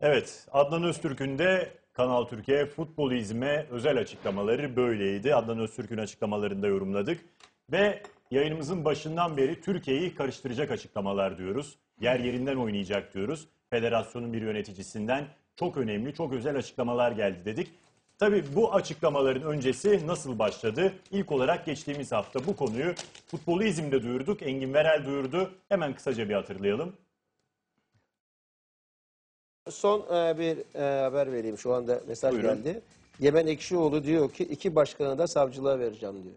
Evet, Adnan Öztürk'ün de Kanal Türkiye Futbolizme özel açıklamaları böyleydi. Adnan Öztürk'ün açıklamalarını da yorumladık. Ve yayınımızın başından beri Türkiye'yi karıştıracak açıklamalar diyoruz. Yer yerinden oynayacak diyoruz. Federasyonun bir yöneticisinden çok önemli, çok özel açıklamalar geldi dedik. Tabii bu açıklamaların öncesi nasıl başladı? İlk olarak geçtiğimiz hafta bu konuyu futbolizmde duyurduk. Engin Verel duyurdu. Hemen kısaca bir hatırlayalım. Son e, bir e, haber vereyim. Şu anda mesaj Buyurun. geldi. Yemen Ekşioğlu diyor ki iki başkanı da savcılığa vereceğim diyor.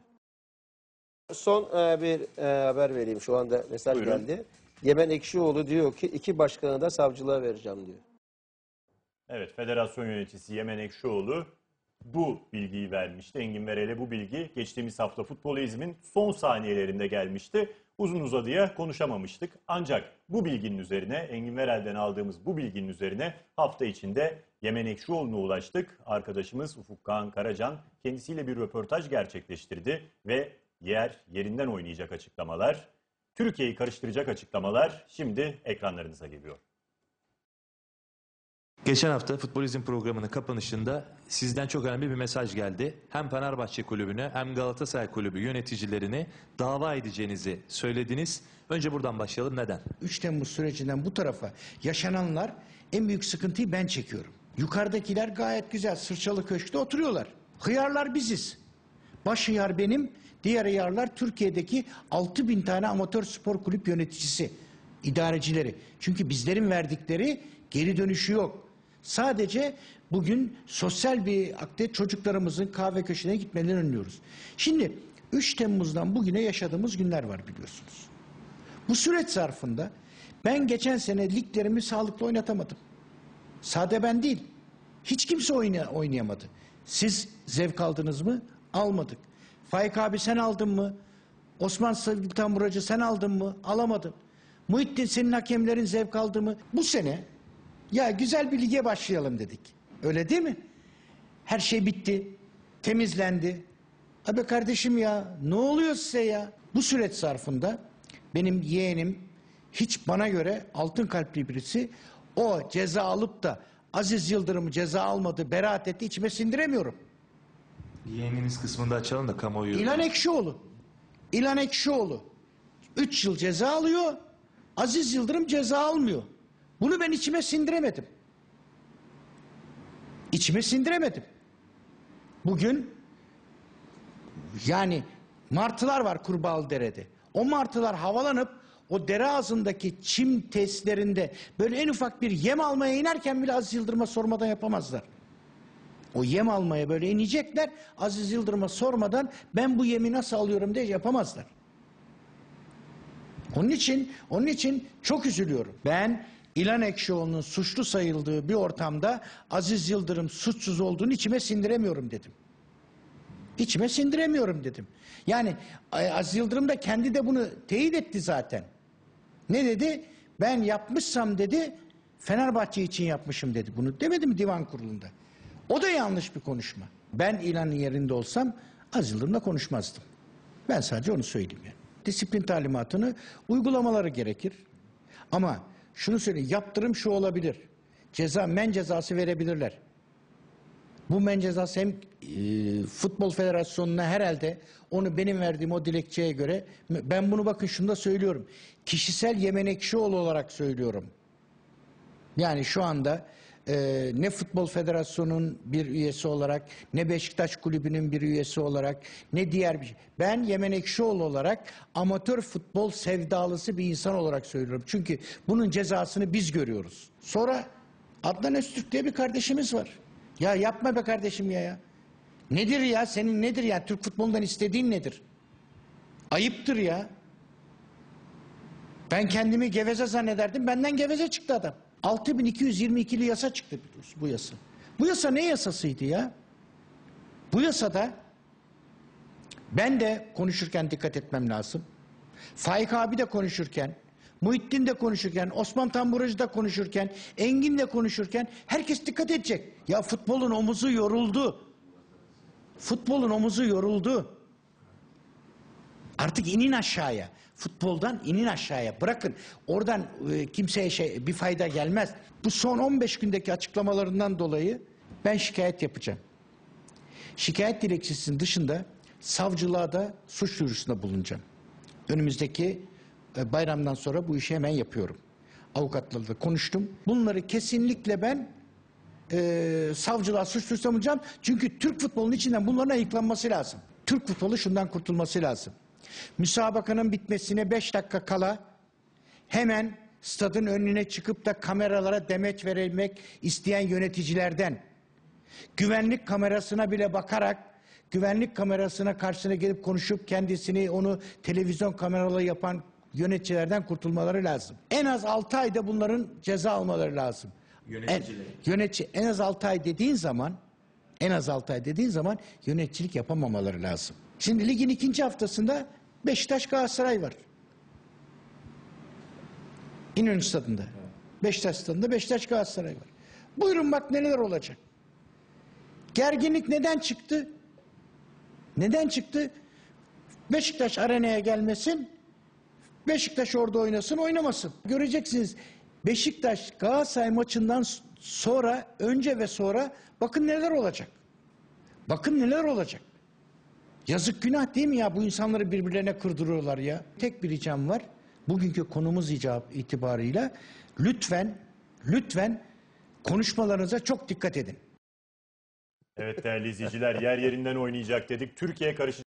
Son e, bir e, haber vereyim. Şu anda mesaj Buyurun. geldi. Yemen Ekşioğlu diyor ki iki başkanı da savcılığa vereceğim diyor. Evet, federasyon yöneticisi Yemen Ekşioğlu bu bilgiyi vermişti. Engin Verel'e bu bilgi geçtiğimiz hafta futbolizmin son saniyelerinde gelmişti. Uzun uzadıya konuşamamıştık. Ancak bu bilginin üzerine, Engin Verel'den aldığımız bu bilginin üzerine hafta içinde Yemen Ekşioğlu'na ulaştık. Arkadaşımız Ufuk Kağan Karacan kendisiyle bir röportaj gerçekleştirdi ve yer yerinden oynayacak açıklamalar, Türkiye'yi karıştıracak açıklamalar şimdi ekranlarınıza geliyor. Geçen hafta Futbolizm programının kapanışında sizden çok önemli bir mesaj geldi. Hem Fenerbahçe Kulübü'ne hem Galatasaray Kulübü yöneticilerini dava edeceğinizi söylediniz. Önce buradan başlayalım. Neden? 3 Temmuz sürecinden bu tarafa yaşananlar en büyük sıkıntıyı ben çekiyorum. Yukarıdakiler gayet güzel sırçalı köşkte oturuyorlar. Hıyarlar biziz. Baş hıyar benim, diğer hıyarlar Türkiye'deki 6 bin tane amatör spor kulüp yöneticisi, idarecileri. Çünkü bizlerin verdikleri geri dönüşü yok. Sadece bugün sosyal bir akte çocuklarımızın kahve köşelerine gitmelerini önlüyoruz. Şimdi 3 Temmuz'dan bugüne yaşadığımız günler var biliyorsunuz. Bu süreç zarfında ben geçen sene liglerimi sağlıklı oynatamadım. Sade ben değil. Hiç kimse oyna, oynayamadı. Siz zevk aldınız mı? Almadık. Faik abi sen aldın mı? Osman Sevgili Tamburacı sen aldın mı? Alamadım. Muhittin senin hakemlerin zevk aldı mı? Bu sene ya güzel bir lige başlayalım dedik. Öyle değil mi? Her şey bitti. Temizlendi. Abi kardeşim ya ne oluyor size ya? Bu süreç zarfında benim yeğenim hiç bana göre altın kalpli birisi o ceza alıp da Aziz Yıldırım'ı ceza almadı, beraat etti içime sindiremiyorum. Yeğeniniz kısmında açalım da kamuoyu. İlhan Ekşioğlu. İlhan Ekşioğlu. 3 yıl ceza alıyor. Aziz Yıldırım ceza almıyor. Bunu ben içime sindiremedim. İçime sindiremedim. Bugün yani martılar var Kurbağalıdere'de. O martılar havalanıp o dere ağzındaki çim testlerinde böyle en ufak bir yem almaya inerken bile Aziz Yıldırım'a sormadan yapamazlar. O yem almaya böyle inecekler. Aziz Yıldırım'a sormadan ben bu yemi nasıl alıyorum diye yapamazlar. Onun için onun için çok üzülüyorum. Ben İlhan Ekşioğlu'nun suçlu sayıldığı bir ortamda Aziz Yıldırım suçsuz olduğunu içime sindiremiyorum dedim. İçime sindiremiyorum dedim. Yani Aziz Yıldırım da kendi de bunu teyit etti zaten. Ne dedi? Ben yapmışsam dedi Fenerbahçe için yapmışım dedi. Bunu demedi mi divan kurulunda? O da yanlış bir konuşma. Ben İlhan'ın yerinde olsam Aziz Yıldırım'la konuşmazdım. Ben sadece onu söyleyeyim yani. Disiplin talimatını uygulamaları gerekir. Ama şunu söyleyeyim yaptırım şu olabilir. Ceza men cezası verebilirler. Bu men cezası hem e, Futbol Federasyonu'na herhalde onu benim verdiğim o dilekçeye göre ben bunu bakın şunu da söylüyorum. Kişisel Yemen Ekşioğlu olarak söylüyorum. Yani şu anda e, ne Futbol Federasyonu'nun bir üyesi olarak ne Beşiktaş Kulübü'nün bir üyesi olarak ne diğer bir şey. Ben Yemen Ekşioğlu olarak amatör futbol sevdalısı bir insan olarak söylüyorum. Çünkü bunun cezasını biz görüyoruz. Sonra Adnan Öztürk diye bir kardeşimiz var. Ya yapma be kardeşim ya ya. Nedir ya senin nedir ya Türk futbolundan istediğin nedir? Ayıptır ya. Ben kendimi geveze zannederdim. Benden geveze çıktı adam. 6222'li yasa çıktı bu yasa. Bu yasa ne yasasıydı ya? Bu yasada ben de konuşurken dikkat etmem lazım. Faik abi de konuşurken, Muhittin de konuşurken, Osman Tamburacı da konuşurken, Engin de konuşurken herkes dikkat edecek. Ya futbolun omuzu yoruldu. Futbolun omuzu yoruldu. Artık inin aşağıya. Futboldan inin aşağıya. Bırakın oradan e, kimseye şey bir fayda gelmez. Bu son 15 gündeki açıklamalarından dolayı ben şikayet yapacağım. Şikayet dilekçesinin dışında savcılığa da suç duyurusunda bulunacağım. Önümüzdeki e, bayramdan sonra bu işi hemen yapıyorum. Avukatlarla da konuştum. Bunları kesinlikle ben e, savcılığa suç duyurusunda bulunacağım. Çünkü Türk futbolunun içinden bunların ayıklanması lazım. Türk futbolu şundan kurtulması lazım. Müsabakanın bitmesine 5 dakika kala hemen stadın önüne çıkıp da kameralara demet verilmek isteyen yöneticilerden güvenlik kamerasına bile bakarak güvenlik kamerasına karşısına gelip konuşup kendisini onu televizyon kameralı yapan yöneticilerden kurtulmaları lazım. En az 6 ayda bunların ceza almaları lazım. Yöneticileri. En, yönetici en az 6 ay dediğin zaman en az 6 ay dediğin zaman yöneticilik yapamamaları lazım. Şimdi ligin ikinci haftasında Beşiktaş Galatasaray var. İnönü stadında. Beşiktaş stadında Beşiktaş Galatasaray var. Buyurun bak neler olacak. Gerginlik neden çıktı? Neden çıktı? Beşiktaş arenaya gelmesin. Beşiktaş orada oynasın, oynamasın. Göreceksiniz. Beşiktaş Galatasaray maçından sonra, önce ve sonra bakın neler olacak. Bakın neler olacak. Yazık günah değil mi ya? Bu insanları birbirlerine kırdırıyorlar ya. Tek bir ricam var. Bugünkü konumuz icap itibarıyla lütfen, lütfen konuşmalarınıza çok dikkat edin. Evet değerli izleyiciler yer yerinden oynayacak dedik. Türkiye karışacak.